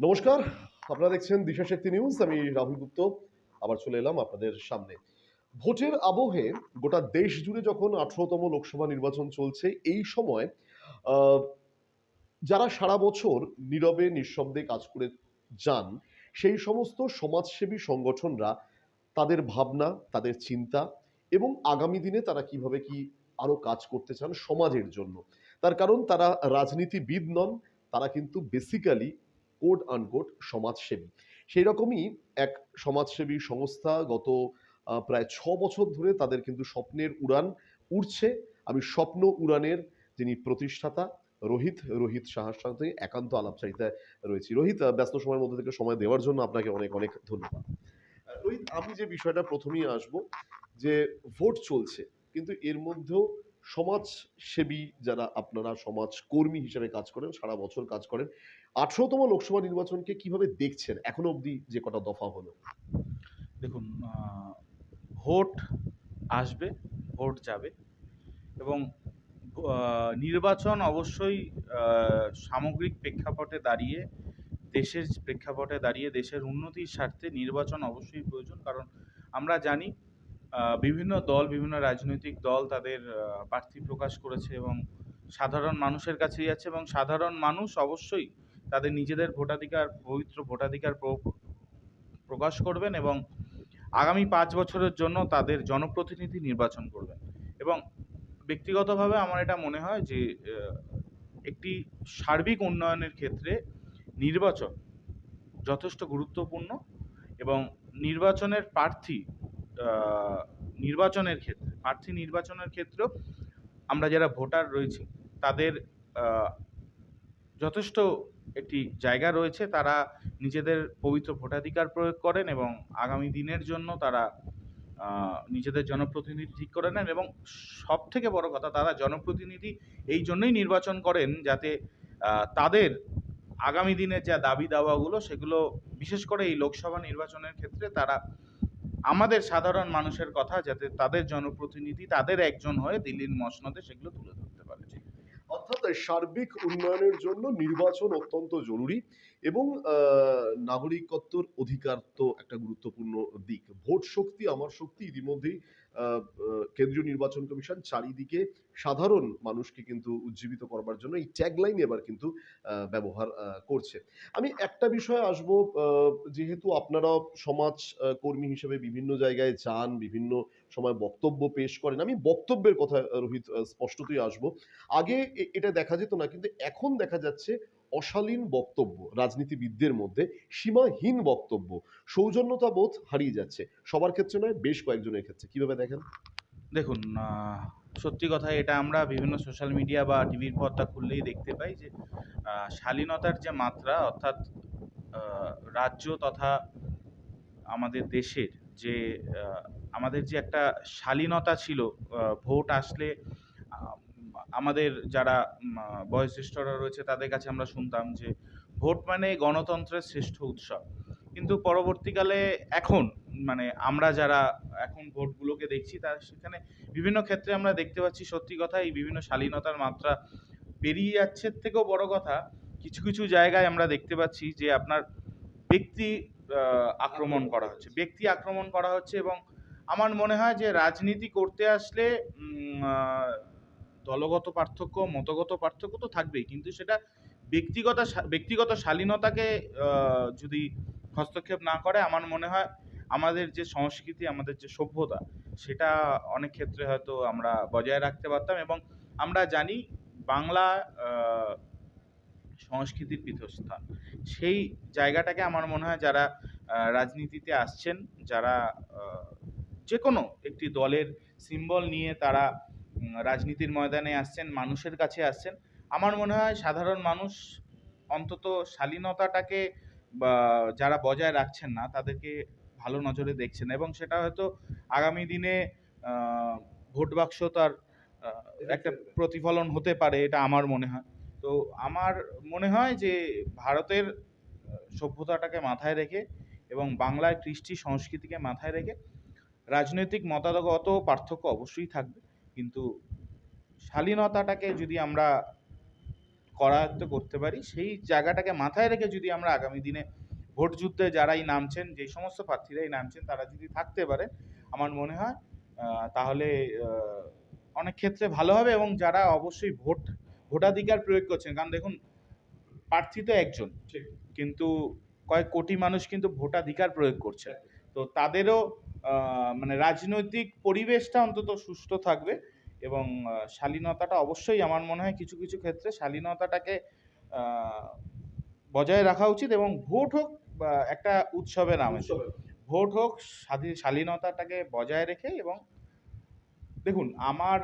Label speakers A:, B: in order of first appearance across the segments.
A: নমস্কার, আপনারা দেখছেন দিশা শক্তি নিউজ, আমি রাহুল গুপ্ত, আবার চলে এলাম আপনাদের সামনে। ভোটের আবহে গোটা দেশ জুড়ে যখন আঠারোতম লোকসভা নির্বাচন চলছে, এই সময় যারা সারা বছর নীরবে, নিঃশব্দে কাজ করে যান, সেই সমস্ত সমাজসেবী সংগঠনরা তাদের ভাবনা, তাদের চিন্তা এবং আগামী দিনে তারা কীভাবে কি আরও কাজ করতে চান সমাজের জন্য। তার কারণ, তারা রাজনীতিবিদ নন, তারা কিন্তু বেসিক্যালি কোড আনকোড সমাজসেবী। সেই রকমই এক সমাজসেবী সংস্থা গত প্রায় ছ বছর ধরে তাদের কিন্তু স্বপ্নের উড়ান উড়ছে। আমি স্বপ্ন উড়ানের যিনি প্রতিষ্ঠাতা, রোহিত রোহিত সাহার সাথে একান্ত আলাপচারিতায় রয়েছি। রোহিত ব্যস্ত সময়ের মধ্যে থেকে সময় দেওয়ার জন্য আপনাকে অনেক অনেক ধন্যবাদ। রোহিত, আমি যে বিষয়টা প্রথমেই আসব যে, ভোট চলছে, কিন্তু এর মধ্যেও সমাজসেবী যারা আপনারা সমাজকর্মী হিসেবে কাজ করেন, সারা বছর কাজ করেন, আঠারোতম লোকসভা নির্বাচনকে কীভাবে দেখছেন? এখনও অবধি যে কটা দফা হলো।
B: দেখুন ভোট আসবে, ভোট যাবে এবং নির্বাচন অবশ্যই সামগ্রিক প্রেক্ষাপটে দাঁড়িয়ে, দেশের প্রেক্ষাপটে দাঁড়িয়ে, দেশের উন্নতির স্বার্থে নির্বাচন অবশ্যই প্রয়োজন, কারণ আমরা জানি বিভিন্ন দল, বিভিন্ন রাজনৈতিক দল তাদের প্রার্থী প্রকাশ করেছে এবং সাধারণ মানুষের কাছে যাচ্ছে এবং সাধারণ মানুষ অবশ্যই তাদের নিজেদের ভোটাধিকার, পবিত্র ভোটাধিকার প্র- প্রকাশ করবেন এবং আগামী পাঁচ বছরের জন্য তাদের জনপ্রতিনিধি নির্বাচন করবেন। এবং ব্যক্তিগতভাবে আমার এটা মনে হয় যে একটি সার্বিক উন্নয়নের ক্ষেত্রে নির্বাচন যথেষ্ট গুরুত্বপূর্ণ এবং নির্বাচনের প্রার্থী নির্বাচনের ক্ষেত্রে, প্রার্থী নির্বাচনের ক্ষেত্রেও আমরা যারা ভোটার রয়েছি, তাদের যথেষ্ট একটি জায়গা রয়েছে। তারা নিজেদের পবিত্র ভোটাধিকার প্রয়োগ করেন এবং আগামী দিনের জন্য তারা নিজেদের জনপ্রতিনিধি ঠিক করে নেন এবং সব থেকে বড় কথা, তারা জনপ্রতিনিধি এই জন্যই নির্বাচন করেন যাতে তাদের আগামী দিনের যা দাবি দাওয়াগুলো, সেগুলো বিশেষ করে এই লোকসভা নির্বাচনের ক্ষেত্রে তারা আমাদের সাধারণ মানুষের কথা যাতে তাদের জনপ্রতিনিধি তাদের একজন হয়ে দিল্লির মসনদে সেগুলো তুলে ধরতে পারে।
A: অর্থাৎ সার্বিক উন্নয়নের জন্য নির্বাচন অত্যন্ত জরুরি। এবং নাগরিকত্বর অধিকার তো একটা গুরুত্বপূর্ণ দিক। ভোট শক্তি, আমার শক্তি ইতিমধ্যেই কেন্দ্রীয় নির্বাচন কমিশন চারিদিকে সাধারণ মানুষকে কিন্তু উজ্জীবিত করবার জন্য এই ট্যাগলাইন এবার কিন্তু ব্যবহার করছে। আমি একটা বিষয়ে আসব যেহেতু আপনারা সমাজ কর্মী হিসেবে বিভিন্ন জায়গায় যান, বিভিন্ন সময় বক্তব্য পেশ করেন, আমি বক্তব্যের কথা রোহিত স্পষ্টতই আসব। আগে এটা দেখা যেত না, কিন্তু এখন দেখা যাচ্ছে অশালীন বক্তব্য, রাজনীতিবিদদের মধ্যে সীমাহীন বক্তব্য সৌজন্যতা বোধ হারিয়ে যাচ্ছে। সবার ক্ষেত্রে নয়, বেশ কয়েকজনের ক্ষেত্রে। কীভাবে দেখেন?
B: দেখুন সত্যি কথা এটা আমরা বিভিন্ন সোশ্যাল মিডিয়া বা টিভির পর্দা খুললেই দেখতে পাই যে শালীনতার যে মাত্রা, অর্থাৎ রাজ্য তথা আমাদের দেশের যে আমাদের যে একটা শালীনতা ছিল ভোট আসলে আমাদের যারা বয়োজ্যেষ্ঠরা রয়েছে তাদের কাছে আমরা শুনতাম যে ভোট মানে গণতন্ত্রের শ্রেষ্ঠ উৎসব। কিন্তু পরবর্তীকালে এখন মানে আমরা যারা এখন ভোটগুলোকে দেখছি তার সেখানে বিভিন্ন ক্ষেত্রে আমরা দেখতে পাচ্ছি সত্যি কথা এই বিভিন্ন শালীনতার মাত্রা পেরিয়ে যাচ্ছে থেকেও বড় কথা, কিছু কিছু জায়গায় আমরা দেখতে পাচ্ছি যে আপনার ব্যক্তি আক্রমণ করা হচ্ছে, ব্যক্তি আক্রমণ করা হচ্ছে এবং আমার মনে হয় যে রাজনীতি করতে আসলে দলগত পার্থক্য, মতগত পার্থক্য তো থাকবেই। কিন্তু সেটা ব্যক্তিগত ব্যক্তিগত শালীনতাকে যদি হস্তক্ষেপ না করে, আমার মনে হয় আমাদের যে সংস্কৃতি, আমাদের যে সভ্যতা, সেটা অনেক ক্ষেত্রে হয়তো আমরা বজায় রাখতে পারতাম এবং আমরা জানি বাংলা সংস্কৃতির পীঠস্থান। সেই জায়গাটাকে আমার মনে হয় যারা রাজনীতিতে আসছেন, যারা যে কোনো একটি দলের সিম্বল নিয়ে তারা রাজনীতির ময়দানে আসছেন, মানুষের কাছে আসছেন। আমার মনে হয় সাধারণ মানুষ অন্তত শালীনতাটাকে যারা বজায় রাখছেন না, তাদেরকে ভালো নজরে দেখছেন এবং সেটা হয়তো আগামী দিনে ভোট বাক্স তার একটা প্রতিফলন হতে পারে, এটা আমার মনে হয়। তো আমার মনে হয় যে ভারতের সভ্যতাটাকে মাথায় রেখে এবং বাংলার কৃষ্টি সংস্কৃতিকে মাথায় রেখে রাজনৈতিক মতাদগত পার্থক্য অবশ্যই থাকবে। কিন্তু শালীনতাটাকে যদি আমরা করায়ত্ত করতে পারি সেই জায়গাটাকে মাথায় রেখে যদি আমরা আগামী দিনে ভোট যুদ্ধে যারাই নামছেন যে সমস্ত প্রার্থীরাই নামছেন তারা যদি থাকতে পারে আমার মনে হয় তাহলে অনেক ক্ষেত্রে ভালো হবে এবং যারা অবশ্যই ভোট ভোটাধিকার প্রয়োগ করছেন কারণ দেখুন প্রার্থী তো একজন
A: ঠিক।
B: কিন্তু কয়েক কোটি মানুষ কিন্তু ভোটাধিকার প্রয়োগ করছে তো তাদেরও মানে রাজনৈতিক পরিবেশটা অন্তত সুস্থ থাকবে এবং শালীনতাটা অবশ্যই আমার মনে হয় কিছু কিছু ক্ষেত্রে শালীনতাটাকে বজায় রাখা উচিত এবং ভোট হোক একটা উৎসবের নামে ভোট হোক স্বাধীন শালীনতাটাকে বজায় রেখে এবং দেখুন আমার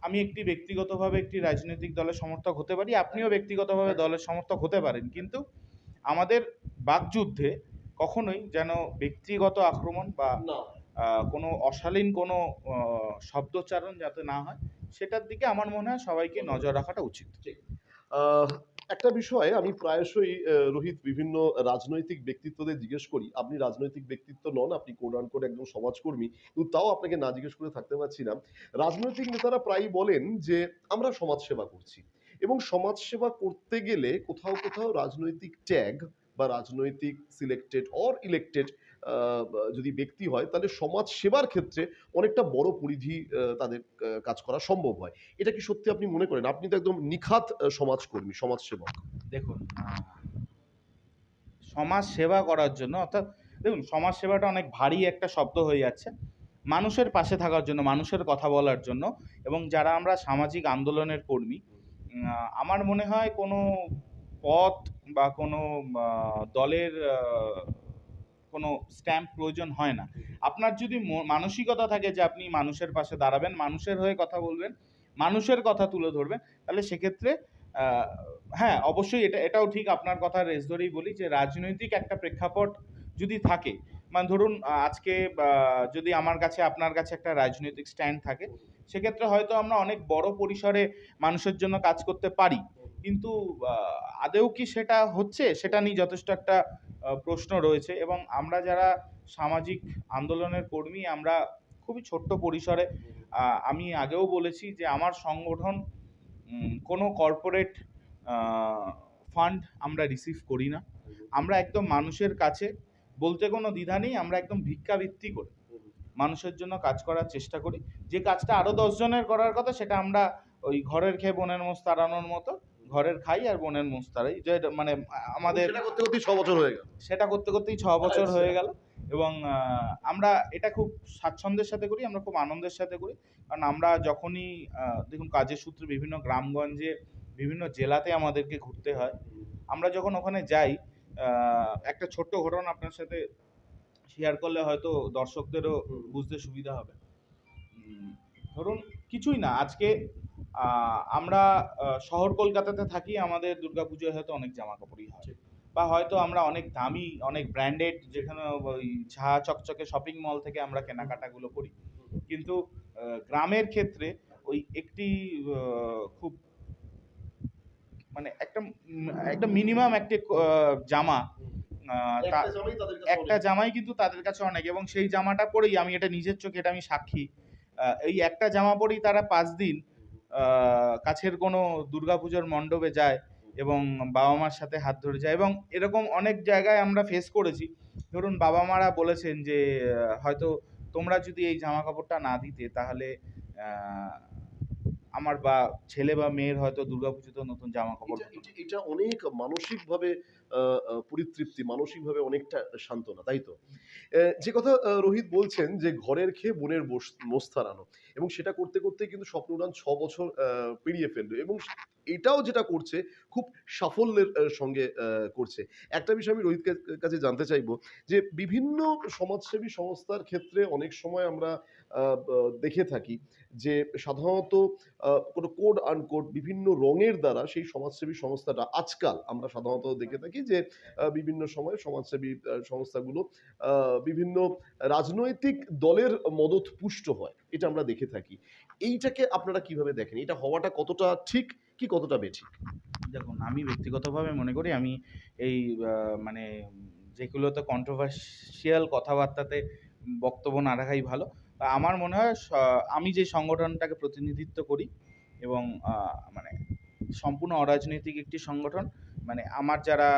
B: আমি একটি ব্যক্তিগতভাবে একটি রাজনৈতিক দলের সমর্থক হতে পারি আপনিও ব্যক্তিগতভাবে দলের সমর্থক হতে পারেন। কিন্তু আমাদের বাকযুদ্ধে কখনোই যেন ব্যক্তিগত আক্রমণ বা কোনো অশালীন কোনো শব্দোচ্চারণ যাতে না হয় সেটার দিকে আমার মনে হয় সবাইকে নজর রাখাটা উচিত।
A: একটা বিষয় আমি প্রায়শই রোহিত বিভিন্ন রাজনৈতিক ব্যক্তিত্বদের জিজ্ঞেস করি। আপনি রাজনৈতিক ব্যক্তিত্ব নন আপনি কোড আনকোড একজন সমাজকর্মী। কিন্তু তাও আপনাকে না জিজ্ঞেস করে থাকতে পারছি না। রাজনৈতিক নেতারা প্রায়ই বলেন যে আমরা সমাজসেবা করছি। এবং সমাজসেবা করতে গেলে কোথাও কোথাও রাজনৈতিক ট্যাগ বা রাজনৈতিক সিলেক্টেড অর ইলেক্টেড যদি ব্যক্তি হয়, তাহলে সমাজ সেবার ক্ষেত্রে অনেকটা বড় পরিধি তাদের কাজ করা সম্ভব হয়। এটা কি সত্যি আপনি মনে করেন? আপনি তো একদম নিখাত সমাজকর্মী, সমাজসেবক।
B: দেখুন সমাজ সেবা করার জন্য, অর্থাৎ দেখুন সমাজ সেবাটা অনেক ভারী একটা শব্দ হয়ে যাচ্ছে। মানুষের পাশে থাকার জন্য, মানুষের কথা বলার জন্য এবং যারা আমরা সামাজিক আন্দোলনের কর্মী আমার মনে হয় কোনো পথ বা কোনো দলের কোনো স্ট্যাম্প প্রয়োজন হয় না। আপনার যদি মানসিকতা থাকে যে আপনি মানুষের পাশে দাঁড়াবেন, মানুষের হয়ে কথা বলবেন, মানুষের কথা তুলে ধরবেন, তাহলে সেক্ষেত্রে হ্যাঁ অবশ্যই এটা, এটাও ঠিক আপনার কথা রেস ধরেই বলি যে রাজনৈতিক একটা প্রেক্ষাপট যদি থাকে মানে ধরুন আজকে যদি আমার কাছে, আপনার কাছে একটা রাজনৈতিক স্ট্যান্ড থাকে, সেক্ষেত্রে হয়তো আমরা অনেক বড় পরিসরে মানুষের জন্য কাজ করতে পারি। কিন্তু আদেও কি সেটা হচ্ছে? সেটা নিয়ে যথেষ্ট একটা প্রশ্ন রয়েছে এবং আমরা যারা সামাজিক আন্দোলনের কর্মী, আমরা খুবই ছোট্ট পরিসরে আমি আগেও বলেছি যে আমার সংগঠন কোনো কর্পোরেট ফান্ড আমরা রিসিভ করি না। আমরা একদম মানুষের কাছে, বলতে কোনো দ্বিধা নেই, আমরা একদম ভিক্ষাবৃত্তি করি। মানুষের জন্য কাজ করার চেষ্টা করি। যে কাজটা আরও দশজনের করার কথা, সেটা আমরা ওই ঘরের খেয়ে বোনের মোষ তাড়ানোর মতো ঘরের খাই আর বোনের মোষ তাড়াই যে মানে আমাদের
A: সেটা করতে করতে ছ বছর হয়ে গেল।
B: সেটা করতে করতেই ছ বছর
A: আচ্ছা।
B: হয়ে গেল এবং আমরা এটা খুব স্বাচ্ছন্দ্যের সাথে করি আমরা খুব আনন্দের সাথে করি। কারণ আমরা যখনই দেখুন কাজের সূত্রে বিভিন্ন গ্রামগঞ্জে বিভিন্ন জেলাতে আমাদেরকে ঘুরতে হয় আমরা যখন ওখানে যাই একটা ছোট্ট ঘটনা আপনার সাথে শেয়ার করলে হয়তো দর্শকদেরও বুঝতে সুবিধা হবে। ধরুন কিছুই না। আজকে আহ, আমরা শহর কলকাতাতে থাকি আমাদের দুর্গাপুজোয় হয়তো অনেক জামা কাপড়ই হয় বা হয়তো আমরা অনেক দামি অনেক ব্র্যান্ডেড যেখানে ওই ঝা চকচকে শপিং মল থেকে আমরা কেনাকাটাগুলো করি। কিন্তু গ্রামের ক্ষেত্রে ওই একটি আহ, খুব মানে একটা একটা মিনিমাম একটি আহ, জামা আহ,
A: একটা জামাই
B: কিন্তু তাদের কাছে অনেক এবং সেই জামাটা পরেই আমি এটা নিজের চোখে এটা আমি সাক্ষী। এই একটা জামা পরেই তারা পাঁচ দিন কাছের কোনো দুর্গাপুজোর মণ্ডপে যায় এবং বাবা মার সাথে হাত ধরে যায় এবং এরকম অনেক জায়গায় আমরা ফেস করেছি। ধরুন বাবা মারা বলেছেন যে হয়তো তোমরা যদি এই জামা কাপড়টা না দিতে তাহলে আমার বা ছেলে বা মেয়ের হয়তো দুর্গাপুজোতে নতুন জামা কাপড়
A: এটা- অনেক মানসিকভাবে পরিতৃপ্তি, মানসিকভাবে অনেকটা সান্ত্বনা, তাই তো? যে কথা রোহিত বলছেন যে ঘরের খেয়ে বোনের তাড়ানো এবং সেটা করতে করতে কিন্তু স্বপ্নদান ছ বছর পেরিয়ে ফেলল এবং এটাও যেটা করছে খুব সাফল্যের সঙ্গে করছে। একটা বিষয় আমি রোহিত কাছে জানতে চাইব যে বিভিন্ন সমাজসেবী সংস্থার ক্ষেত্রে অনেক সময় আমরা দেখে থাকি যে সাধারণত কোনো কোড আনকোড বিভিন্ন রঙের দ্বারা সেই সমাজসেবী সংস্থাটা, আজকাল আমরা সাধারণত দেখে থাকি যে বিভিন্ন সময় সমাজসেবী সংস্থাগুলো বিভিন্ন রাজনৈতিক দলের মদত পুষ্ট হয়। এটা আমরা দেখে থাকি। এইটাকে আপনারা কীভাবে দেখেন? এটা হওয়াটা কতটা ঠিক কি কতটা বেঠিক?
B: দেখুন, আমি ব্যক্তিগতভাবে মনে করি আমি এই মানে যেগুলোতে কন্ট্রোভার্সিয়াল কথাবার্তাতে বক্তব্য না রাখাই ভালো। আমার মনে হয় আমি যে সংগঠনটাকে প্রতিনিধিত্ব করি এবং মানে সম্পূর্ণ অরাজনৈতিক একটি সংগঠন মানে আমার যারা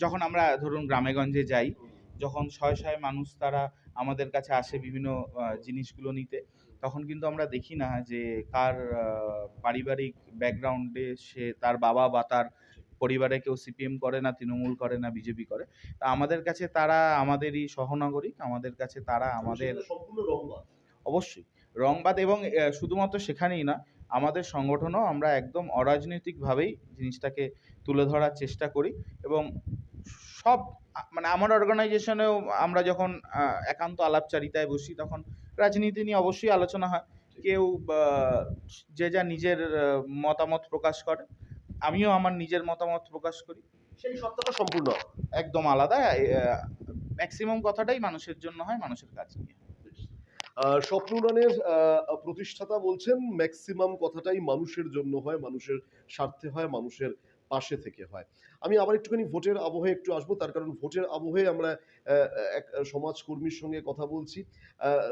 B: যখন আমরা ধরুন গ্রামেগঞ্জে যাই যখন শয়ে শয়ে মানুষ তারা আমাদের কাছে আসে বিভিন্ন জিনিসগুলো নিতে তখন কিন্তু আমরা দেখি না যে কার পারিবারিক ব্যাকগ্রাউন্ডে সে তার বাবা বা তার পরিবারে কেউ সিপিএম করে না তৃণমূল করে না বিজেপি করে। তা আমাদের কাছে তারা আমাদেরই সহনাগরিক আমাদের কাছে তারা আমাদের
A: রংবাদ?
B: অবশ্যই। রংবাদ এবং শুধুমাত্র সেখানেই না আমাদের সংগঠনও আমরা একদম অরাজনৈতিকভাবেই জিনিসটাকে তুলে ধরার চেষ্টা করি এবং সব মানে আমার অর্গানাইজেশনেও আমরা যখন একান্ত আলাপচারিতায় বসি তখন রাজনীতি নিয়ে অবশ্যই আলোচনা হয়। কেউ যে যা নিজের মতামত প্রকাশ করে আমিও আমার নিজের মতামত প্রকাশ করি।
A: সেই সত্তাটা সম্পূর্ণ?
B: একদম আলাদা ম্যাক্সিমাম কথাটাই মানুষের জন্য হয় মানুষের কাজ নিয়ে
A: স্বপ্ন উড়ানের প্রতিষ্ঠাতা বলছেন ম্যাক্সিমাম কথাটাই মানুষের জন্য হয়, মানুষের স্বার্থে হয়, মানুষের পাশে থেকে হয়। আমি আবার একটুখানি ভোটের আবহে একটু আসব, তার কারণ ভোটের আবহে আমরা এক, সমাজকর্মীর সঙ্গে কথা বলছি।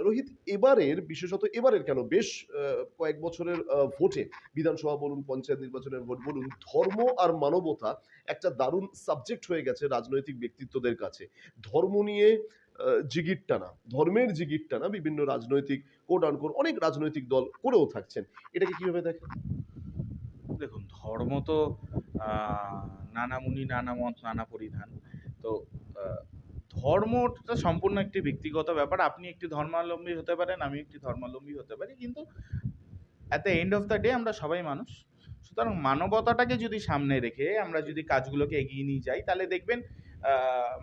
A: রোহিত, এবারের, বিশেষত এবারের কেন? বেশ কয়েক বছরের ভোটে বিধানসভা বলুন, পঞ্চায়েত নির্বাচনের ভোট বলুন, ধর্ম আর মানবতা একটা দারুণ সাবজেক্ট হয়ে গেছে রাজনৈতিক ব্যক্তিত্বদের কাছে। ধর্ম নিয়ে জিগির টানা ধর্মের জিগির টানা বিভিন্ন রাজনৈতিক কোড আনকোড অনেক রাজনৈতিক দল করেও থাকছেন। এটাকে কীভাবে দেখেন?
B: দেখুন, ধর্ম তো নানা মুনি নানা মত নানা পরিধান। তো ধর্মটা সম্পূর্ণ একটি ব্যক্তিগত ব্যাপার। আপনি একটি ধর্মাবলম্বী হতে পারেন আমি একটি ধর্মাবলম্বী হতে পারি। কিন্তু at the end of the day আমরা সবাই মানুষ। সুতরাং মানবতাটাকে যদি সামনে রেখে আমরা যদি কাজগুলোকে এগিয়ে নিয়ে যাই, তাহলে দেখবেন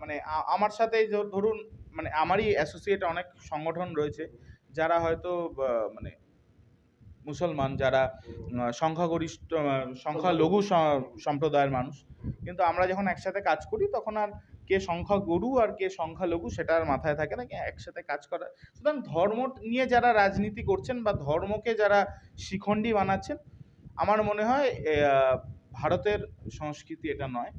B: মানে আমার সাথে ধরুন মানে আমারই অ্যাসোসিয়েট অনেক সংগঠন রয়েছে, যারা হয়তো মানে মুসলমান, যারা সংখ্যাগরিষ্ঠ সংখ্যালঘু সম্প্রদায়ের মানুষ। কিন্তু আমরা যখন একসাথে কাজ করি, তখন আর কে সংখ্যাগুরু আর কে সংখ্যালঘু সেটা আর মাথায় থাকে না একসাথে কাজ করা। সুতরাং ধর্ম নিয়ে যারা রাজনীতি করছেন বা ধর্মকে যারা শিখণ্ডী বানাচ্ছেন, আমার মনে হয় ভারতের সংস্কৃতি এটা নয়।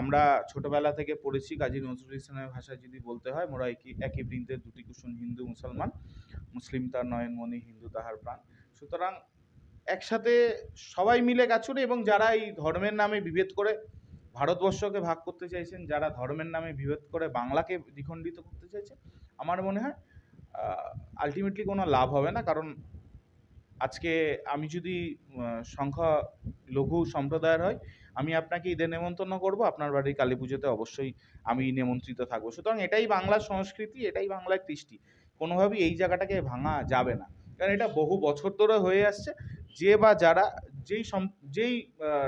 B: আমরা ছোটবেলা থেকে পড়েছি কাজী নজরুল ইসলামের ভাষায় যদি বলতে হয়, মোরা একই একই বৃন্দের দুটি কুসুম হিন্দু মুসলমান, মুসলিম তার নয়নমণি হিন্দু তাহার প্রাণ। সুতরাং একসাথে সবাই মিলে কাজ এবং যারা এই ধর্মের নামে বিভেদ করে ভারতবর্ষকে ভাগ করতে চাইছেন, যারা ধর্মের নামে বিভেদ করে বাংলাকে দ্বিখণ্ডিত করতে চাইছেন আমার মনে হয় আলটিমেটলি কোনো লাভ হবে না। কারণ আজকে আমি যদি সংখ্যা লঘু সম্প্রদায়ের হয় আমি আপনাকে ঈদের নেমন্তন্ন করব। আপনার বাড়ির কালী পুজোতে অবশ্যই আমি নিমন্ত্রিত থাকব। সুতরাং এটাই বাংলার সংস্কৃতি এটাই বাংলার কৃষ্টি। কোনোভাবেই এই জায়গাটাকে ভাঙা যাবে না। কারণ এটা বহু বছর ধরে হয়ে আসছে। যে বা যারা যেই সম যেই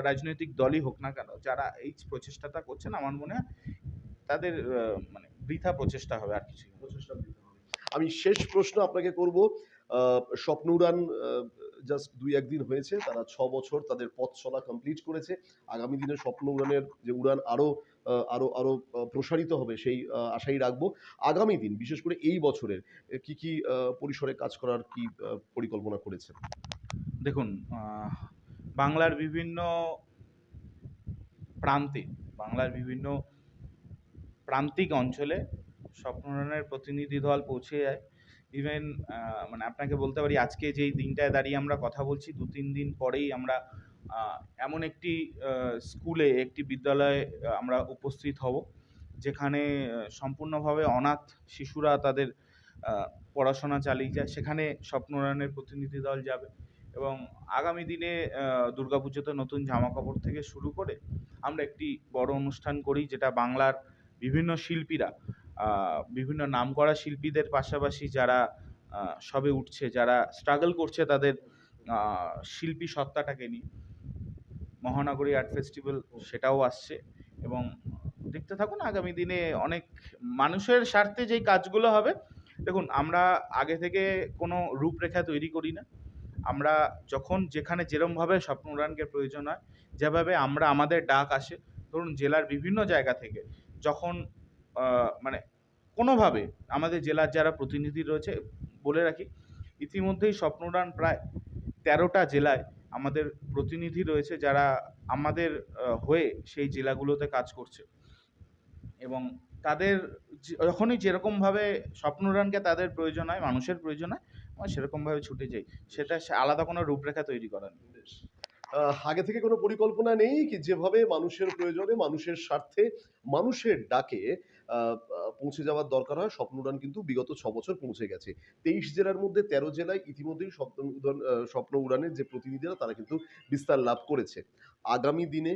B: রাজনৈতিক দলই হোক না কেন যারা এই প্রচেষ্টাটা করছেন আমার মনে হয় তাদের মানে বৃথা প্রচেষ্টা হবে আর হবে না।
A: আমি শেষ প্রশ্ন আপনাকে করব। আহ, স্বপ্ন উড়ান জাস্ট দুই একদিন হয়েছে তারা ছ বছর তাদের পথ চলা কমপ্লিট করেছে। আগামী দিনে স্বপ্ন উড়ানের যে উড়ান আরও আহ, আরও আরও প্রসারিত হবে সেই আশাই রাখব। আগামী দিন বিশেষ করে এই বছরের কি কি পরিসরে কাজ করার কি পরিকল্পনা করেছেন?
B: দেখুন বাংলার বিভিন্ন প্রান্তে বাংলার বিভিন্ন প্রান্তিক অঞ্চলে স্বপ্ন স্বপ্নরণের প্রতিনিধি দল পৌঁছে যায়। ইভেন মানে আপনাকে বলতে পারি আজকে যেই দিনটায় দাঁড়িয়ে আমরা কথা বলছি, দু, তিন দিন পরেই আমরা এমন একটি স্কুলে একটি বিদ্যালয়ে আমরা উপস্থিত হব, যেখানে সম্পূর্ণভাবে অনাথ শিশুরা তাদের পড়াশোনা চালিয়ে যায়। সেখানে স্বপ্নরানের প্রতিনিধি দল যাবে এবং আগামী দিনে দুর্গাপুজোতে নতুন জামা কাপড় থেকে শুরু করে আমরা একটি বড় অনুষ্ঠান করি, যেটা বাংলার বিভিন্ন শিল্পীরা বিভিন্ন নামকরা শিল্পীদের পাশাপাশি যারা সবে উঠছে, যারা স্ট্রাগল করছে তাদের শিল্পী সত্তাটাকে নিয়ে। মহানগরী আর্ট ফেস্টিভ্যাল সেটাও আসছে এবং দেখতে থাকুন, আগামী দিনে অনেক মানুষের স্বার্থে যেই কাজগুলো হবে, দেখুন, আমরা আগে থেকে কোনো রূপরেখা তৈরি করি না। আমরা যখন যেখানে যেরমভাবে স্বপ্ন উড়ানকে প্রয়োজন হয়, যেভাবে আমরা আমাদের ডাক আসে, ধরুন জেলার বিভিন্ন জায়গা থেকে, যখন মানে কোনোভাবে আমাদের জেলার যারা প্রতিনিধি রয়েছে, বলে রাখি, ইতিমধ্যেই স্বপ্নদান প্রায় তেরোটা জেলায় আমাদের প্রতিনিধি রয়েছে যারা আমাদের হয়ে সেই জেলাগুলোতে কাজ করছে। এবং তাদের যখনই যেরকমভাবে স্বপ্নরানকে তাদের প্রয়োজন হয়, মানুষের প্রয়োজন হয়, আমরা সেরকমভাবে ছুটে যাই। সেটা আলাদা কোনো রূপরেখা তৈরি করা নেই।
A: আগে থেকে কোনো পরিকল্পনা নেই কি, যেভাবে মানুষের প্রয়োজনে, মানুষের স্বার্থে, মানুষের ডাকে পৌঁছে যাওয়ার দরকার হয়। স্বপ্ন উড়ান কিন্তু বিগত ছ বছর পৌঁছে গেছে। তেইশ জেলার মধ্যে তেরো জেলায় ইতিমধ্যেই স্বপ্ন উড়ান স্বপ্ন উড়ানের যে প্রতিনিধিরা, তারা কিন্তু বিস্তার লাভ করেছে। আগামী দিনে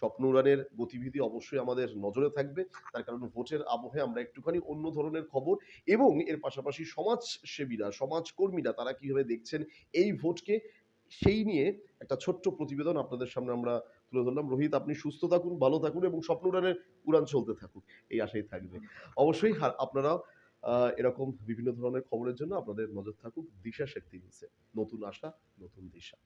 A: স্বপ্ন উড়ানের গতিবিধি অবশ্যই আমাদের নজরে থাকবে। তার কারণ ভোটের আবহে আমরা একটুখানি অন্য ধরনের খবর এবং এর পাশাপাশি সমাজসেবীরা, সমাজকর্মীরা, তারা কীভাবে দেখছেন এই ভোটকে, সেই নিয়ে একটা ছোট্ট প্রতিবেদন আপনাদের সামনে আমরা তুলে ধরলাম রোহিত, আপনি সুস্থ থাকুন, ভালো থাকুন এবং স্বপ্ন উড়ানের উড়ান চলতে থাকুক এই আশাই থাকবে। অবশ্যই আপনারা এরকম বিভিন্ন ধরনের খবরের জন্য আপনাদের নজর থাকুক দিশা শক্তি নতুন আশা, নতুন দিশা।